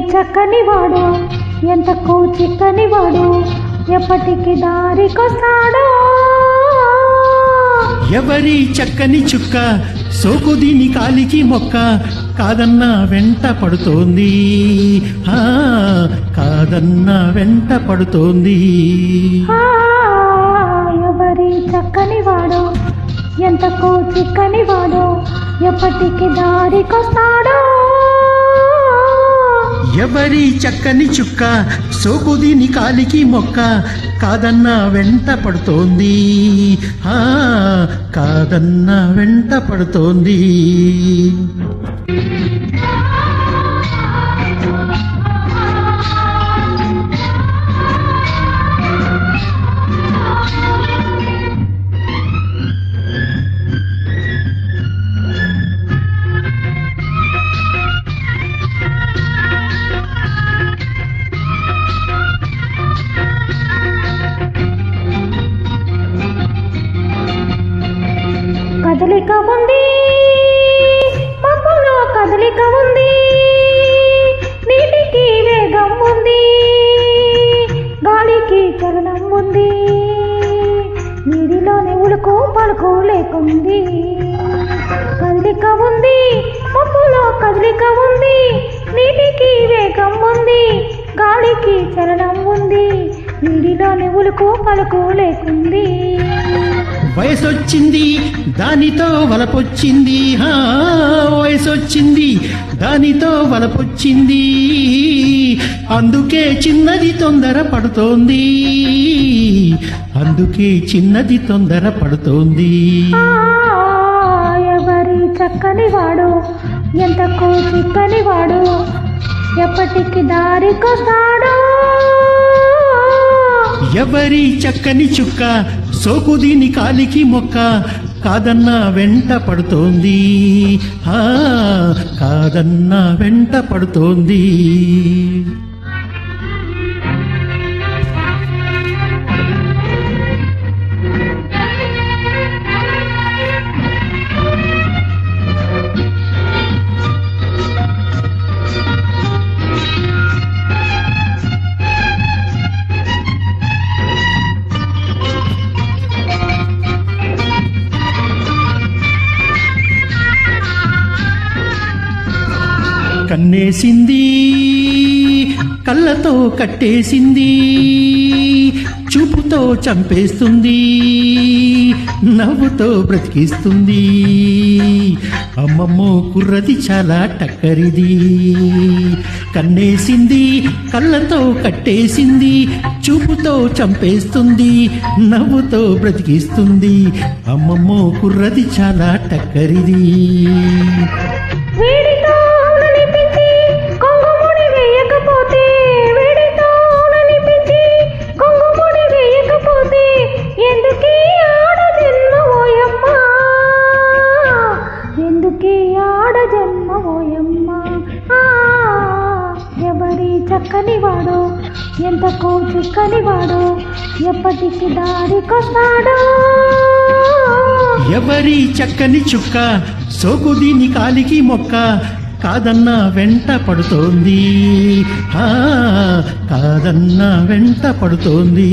చక్కని వాడు ఎంతకు చిక్కని వాడు ఎప్పటికి దారికొస్తాడో ఎవరి చక్కని చుక్క సోకు దీని కాలికి మొక్క కాదన్న వెంట పడుతోంది. కాదన్న వెంట పడుతోంది. ఎవరి చక్కని వాడు ఎంతకు చిక్కని వాడు ఎప్పటికి దారికొస్తాడో ఎవరి చక్కని చుక్క? సోకుదీని కాలికి మొక్క. కాదన్న వెంట పడుతోంది. ఆ, కాదన్న వెంట పడుతోంది. చలనం ఉంది. నీటిలోని ఉలుకు పలుకు లేకుంది. కదలిక ఉంది. పప్పులో కదలిక ఉంది. నీటికి వేగం ఉంది. గాలికి చలనం ఉంది. నీడిలోనే ఉలుకు పలుకు లేకుంది. వయసొచ్చింది దానితో వలపొచ్చింది. వయసొచ్చింది దానితో వలపొచ్చింది. అందుకే చిన్నది తొందర పడుతోంది. అందుకే చిన్నది తొందర పడుతోంది. ఎవరి చక్కని వాడు? ఎంతకు చిక్కని వాడు? ఎప్పటికి దారికొస్తాడో ఎవరి చక్కని చుక్క? సోకు దీని కాలికి మొక్క. కాదన్న వెంట పడుతోంది. ఆ, కాదన్న వెంట పడుతోంది. కన్నేసింది కళ్ళతో కట్టేసింది చూపుతో చంపేస్తుంది నవ్వుతో బ్రతికిస్తుంది. అమ్మమ్మో కుర్రది చాలా టక్కరిది. కన్నేసింది కళ్ళతో కట్టేసింది చూపుతో చంపేస్తుంది నవ్వుతో బ్రతికిస్తుంది. అమ్మమ్మో కుర్రది చాలా టక్కరిది. ఎంత కోచు కలివాడు ఎప్పటికి దారికొస్తాడు ఎవరి చక్కని చుక్క? సోకు దీని కాలికి మొక్క? కాదన్న వెంట పడుతోంది. కాదన్న వెంట పడుతోంది.